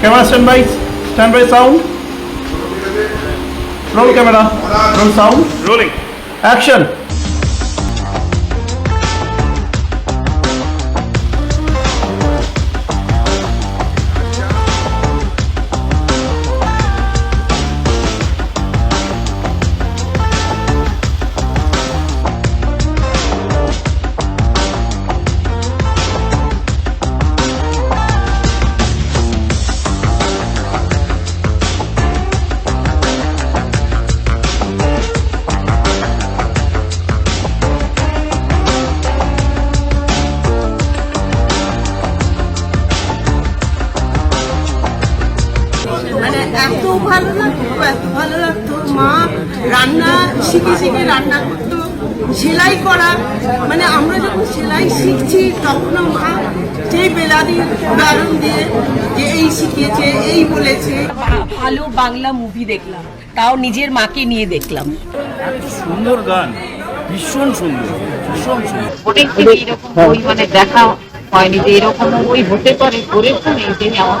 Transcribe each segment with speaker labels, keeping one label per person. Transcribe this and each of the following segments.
Speaker 1: Camera standby. Standby sound. Roll camera. Roll sound.
Speaker 2: Rolling.
Speaker 1: Action.
Speaker 3: ভালো লাগতো। মা রান্না শিখে শিখে রান্না করতো। সেলাই করা মানে আমরা যখন সেলাই শিখছি তখনও মা সেই বেলাদির উদাহরণ দিয়ে যে এই শিখিয়েছে এই বলেছে।
Speaker 4: ভালো বাংলা মুভি দেখলাম। তাও নিজের মাকে নিয়ে দেখলাম।
Speaker 2: সুন্দর গান। ভীষণ সুন্দর। ভীষণ সুন্দর।
Speaker 5: থেকে এরকম বই মানে দেখা হয়নি যে এরকম বই হতে পারে করেছেন এইটাই আমার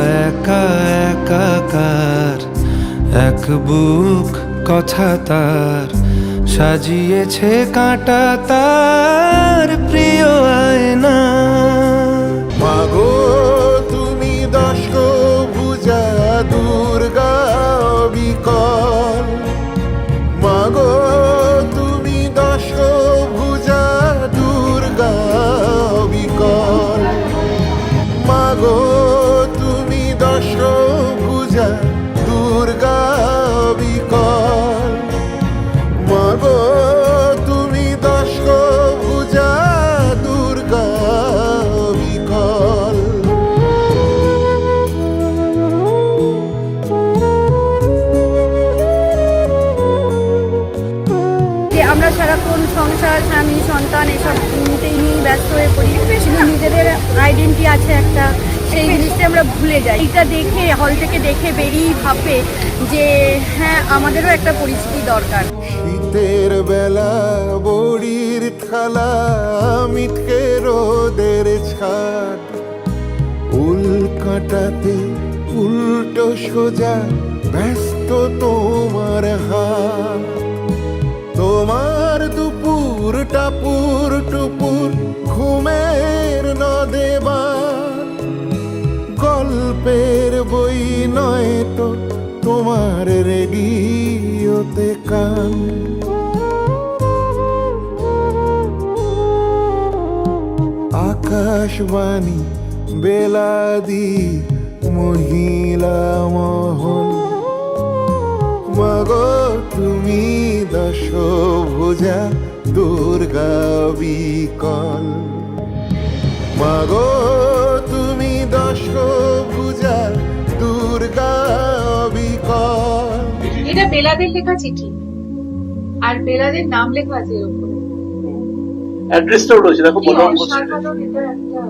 Speaker 6: এক বুক কথা তার, সাজিয়েছে কাঁটা তার প্রিয় আয়না।
Speaker 7: মাগো, তুমি দশ ভুজা দুর্গা বিকল মাগো, তুমি দশ ভুজা দুর্গা বিকল মাগো, তুমি দশ ভুজা
Speaker 8: সারাক্ষণ সংসার, স্বামী, সন্তান এসব নিতেই ব্যস্ত হয়ে পড়ি। কিন্তু নিজেদের আইডেন্টি আছে একটা, সেই জিনিসটা আমরা ভুলে যাই। এটা দেখে হল থেকে দেখে বেরিয়েই ভাবে যে হ্যাঁ আমাদেরও একটা পরিস্থিতি দরকার।
Speaker 7: শীতের বেলা, বড়ির থালা মিটকে রোদের ছাদ উল কাটাতে উল্টো সোজা, ব্যস্ত তোমার হাত। তোমার টাপুর টুপুর ঘুমের নদেবা গল্পের বই নয় তো তোমার রেডিওতে কান। আকাশবাণী, বেলাদি, মহিলা মহল মাগো, তুমি দশ ভুজা দুর্গা বিকল। মাগো তুমি দশ ভুজা দুর্গা বিকল।
Speaker 5: এটা বেলাদের লেখা চিঠি। আর বেলাদের নাম লেখা আছে এর উপরে
Speaker 1: অ্যাড্রেসটাও রয়েছে দেখো বলরাম
Speaker 5: অসাধারণ এটা একটা।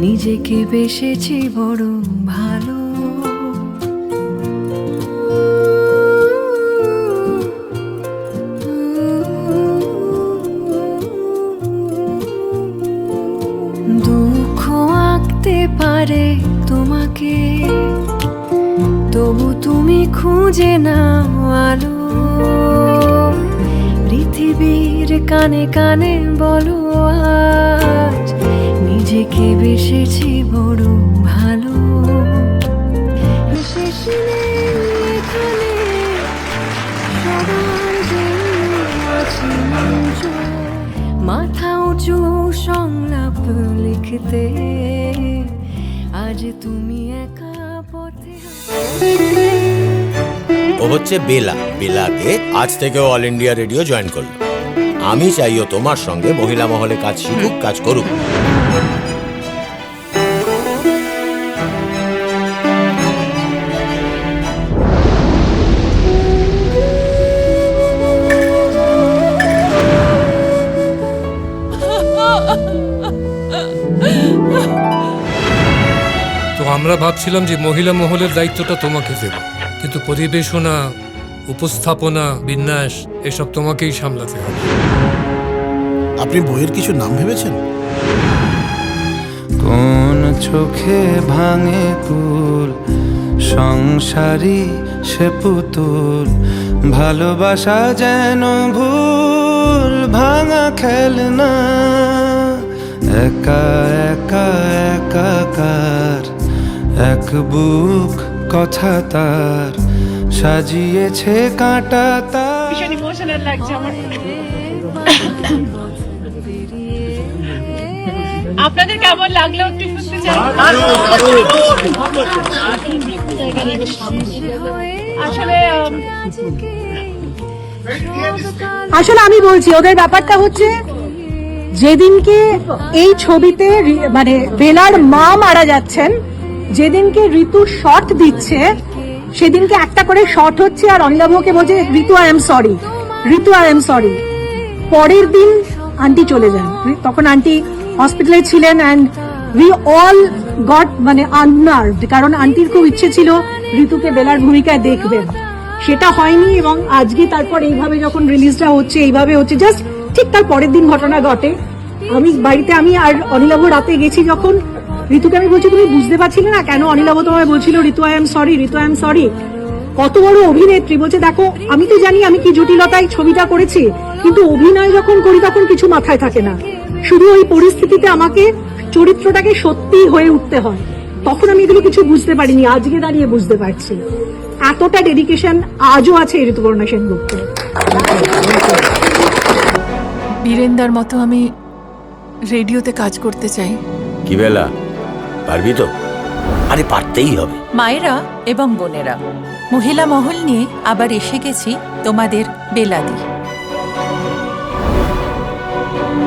Speaker 9: নিজেকে বেসেছি বড় ভালো পারে তোমাকে, তবু তুমি খুঁজে নাও আলো পৃথিবীর কানে কানে বলো আজ, নিজেকে বেসেছি বড় ভালো। মাথা উঁচু সংলাপ লিখতে তুমি
Speaker 10: ও হচ্ছে বেলা। বেলাকে আজ থেকে অল ইন্ডিয়া রেডিও জয়েন করল। আমি চাইও তোমার সঙ্গে মহিলা মহলে কাজ শিখুক, কাজ করুক।
Speaker 11: আমরা ভাবছিলাম যে মহিলা মহলের দায়িত্বটা তোমাকে দেব। কিন্তু পরিবেশনা উপস্থাপনা বিন্যাস এসব তোমাকেই সামলাতে হবে।
Speaker 2: আপনি বইয়ের কিছু নাম ভেবেছেন?
Speaker 6: কোন চোখে ভাঙে কুল সংসারী সে পুতুল ভালোবাসা যেন ভুল ভাঙা খেলনা একা একা বুক কথা তার সাজিয়েছে কাঁটা তার।
Speaker 5: আপনাদের কেমন লাগল একটু শুনতে চাই? আসলে
Speaker 8: আসলে আমি বলছি ওদের ব্যাপারটা হচ্ছে যেদিনকে এই ছবিতে মানে বেলার মা মারা যাচ্ছেন যেদিনকে ঋতু শর্ট দিচ্ছে, সেদিনকে একটা করে শর্ট হচ্ছে আর অনিলাভকে বলছে, Ritu I am sorry Ritu I am sorry পরের দিন আন্টি চলে যান। তখন আন্টি হসপিটালে ছিলেন অ্যান্ড উই অল গট মানে আননার্ভড কারণ আন্টির খুব ইচ্ছে ছিল ঋতুকে বেলার ভূমিকায় দেখবেন। সেটা হয়নি এবং আজকে তারপর এইভাবে যখন রিলিজটা হচ্ছে, এইভাবে হচ্ছে জাস্ট ঠিক তার পরের দিন ঘটনা ঘটে। আমি বাড়িতে, আমি আর অনিলাভ রাতে গেছি যখন। ঋতুকে আমি বলছি তুমি বুঝতে পারছিলে না কেন অনিলাভ তোমায় বলছিল Ritu I am sorry Ritu I am sorry কত বড় অভিনেত্রী বলছে দেখো আমি তো জানি আমি কি জটিলতায় ছবিটা করেছি কিন্তু অভিনয় যখন করি তখন কিছু মাথায় থাকে না। শুধু ওই পরিস্থিতিতে আমাকে চরিত্রটাকে সত্যি হয়ে উঠতে হয়। তখন আমি এগুলো কিছু বুঝতে পারিনি আজকে দাঁড়িয়ে বুঝতে পারছি। এতটা ডেডিকেশন আজও আছে এই ঋতুপর্ণা সেনগুপ্তের।
Speaker 5: বীরেন্দার মতো আমি রেডিওতে কাজ করতে চাই।
Speaker 10: কি বেলা? পারবি তো? আরে পারতেই হবে।
Speaker 5: মায়েরা এবং বোনেরা মহিলা মহল নিয়ে আবার এসে গেছি তোমাদের বেলাদি।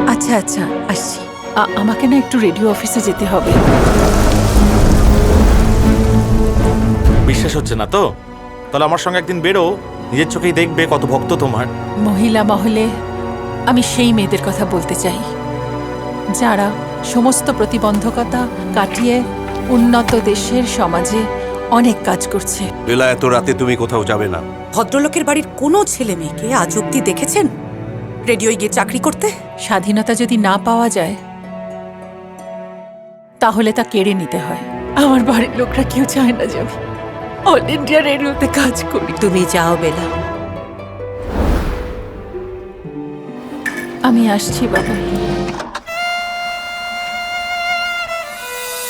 Speaker 5: আচ্ছা আচ্ছা আসছি। আ- আমাকে না একটু রেডিও অফিসে যেতে হবে।
Speaker 2: বিশ্বাস হচ্ছে না তো? তাহলে আমার সঙ্গে একদিন বেরো নিজের চোখেই দেখবে কত ভক্ত তোমার।
Speaker 5: মহিলা মহলে আমি সেই মেয়েদের কথা বলতে চাই। যারা সমস্ত প্রতিবন্ধকতা কাটিয়ে উন্নত দেশের সমাজে অনেক কাজ করছে।
Speaker 7: বেলা এত রাতে তুমি কোথাও যাবে না।
Speaker 4: ভদ্রলোকের বাড়ির কোনো ছেলে মেয়েকে আজ অব্দি দেখেছেন? রেডিওয় গিয়ে চাকরি করতে?
Speaker 5: স্বাধীনতা যদি না পাওয়া যায় তাহলে তা কেড়ে নিতে হয়। আমার বাড়ির লোকরা কেউ চায় না যে আমি অল ইন্ডিয়া রেডিওতে কাজ করি।
Speaker 4: তুমি যাও বেলা।
Speaker 5: আমি আসছি বাবা।